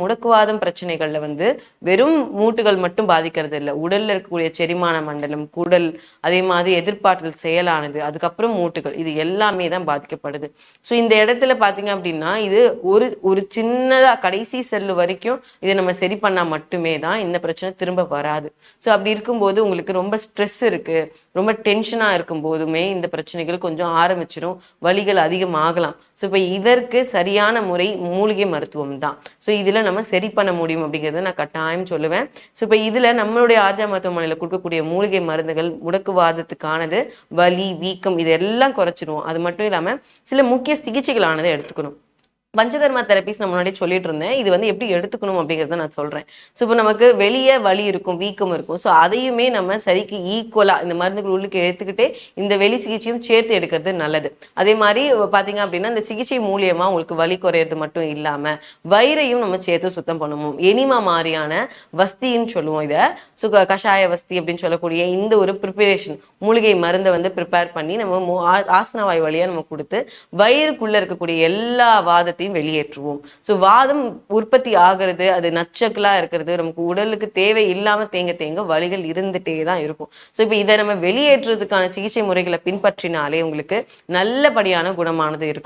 முடக்குவாதம் பிரச்சனைகள்ல வந்து வெறும் மூட்டுகள் மட்டும் பாதிக்கிறது இல்லை. உடல்ல இருக்கக்கூடிய செரிமான மண்டலம் குடல் அதே மாதிரி எதிர்பார்த்தல் செயலானது அதுக்கப்புறம் மூட்டுகள் இது எல்லாமே தான் பாதிக்கப்படுது. ஸோ இந்த இடத்துல பாத்தீங்க அப்படின்னா இது ஒரு ஒரு சின்னதா கடைசி செல்லு வரைக்கும் இதை நம்ம சரி பண்ணா மட்டுமே தான் இந்த பிரச்சனை திரும்ப வராது. ஸோ அப்படி இருக்கும்போது உங்களுக்கு ரொம்ப ஸ்ட்ரெஸ் இருக்கு ரொம்ப டென்ஷனா இருக்கும் போதுமே இந்த பிரச்சனைகள் கொஞ்சம் ஆரம்பிச்சிடும் வலிகள் அதிகமாகலாம். ஸோ இப்போ இதற்கு சரியான முறை மூலிகை மருத்துவம் தான். ஸோ இதுல நம்ம சரி பண்ண முடியும் அப்படிங்கிறத நான் கட்டாயம் சொல்லுவேன். ஸோ இப்போ இதுல நம்மளுடைய ஆர்ஜா மருத்துவமனையில கொடுக்கக்கூடிய மூலிகை மருந்துகள் முடக்குவாதத்துக்கானது வலி வீக்கம் இதெல்லாம் குறைச்சிரும். அது மட்டும் இல்லாம சில முக்கிய சிகிச்சைகளானதை எடுத்துக்கணும். பஞ்சகர்மா தெரபிஸ் நான் முன்னாடி சொல்லிட்டு இருந்தேன். இது வந்து எப்படி எடுத்துக்கணும் அப்படிங்கறத நான் சொல்றேன். ஸோ இப்போ நமக்கு வெளியே வலி இருக்கும் வீக்கம் இருக்கும். ஸோ அதையுமே நம்ம சரிக்கு ஈக்குவலா இந்த மருந்துகள் உள்ளுக்கு எடுத்துக்கிட்டே இந்த வெளி சிகிச்சையும் சேர்த்து எடுக்கிறது நல்லது. அதே மாதிரி பாத்தீங்க அப்படின்னா இந்த சிகிச்சை மூலியமா உங்களுக்கு வலி குறையிறது மட்டும் இல்லாம வயிறையும் நம்ம சேர்த்து சுத்தம் பண்ணுவோம் எனிமா மாதிரியான வஸ்தின்னு சொல்லுவோம் இதை. சுக கஷாய வஸ்தி அப்படின்னு சொல்லக்கூடிய இந்த ஒரு ப்ரிப்பரேஷன் மூலிகை மருந்தை வந்து ப்ரிப்பேர் பண்ணி நம்ம ஆசனவாய் ஆ- வாய் வழியா நம்ம கொடுத்து வயிறுக்குள்ள இருக்கக்கூடிய எல்லா வாதத்தையும் வெளியேற்றுவோம். ஸோ வாதம் உற்பத்தி ஆகிறது அது நச்சக்கலா இருக்கிறது நமக்கு உடலுக்கு தேவை இல்லாமல் தேங்க தேங்க வலிகள் இருந்துட்டே தான் இருக்கும். ஸோ இப்போ இதை நம்ம வெளியேற்றுறதுக்கான சிகிச்சை முறைகளை பின்பற்றினாலே உங்களுக்கு நல்லபடியான குணமானது இருக்கும்.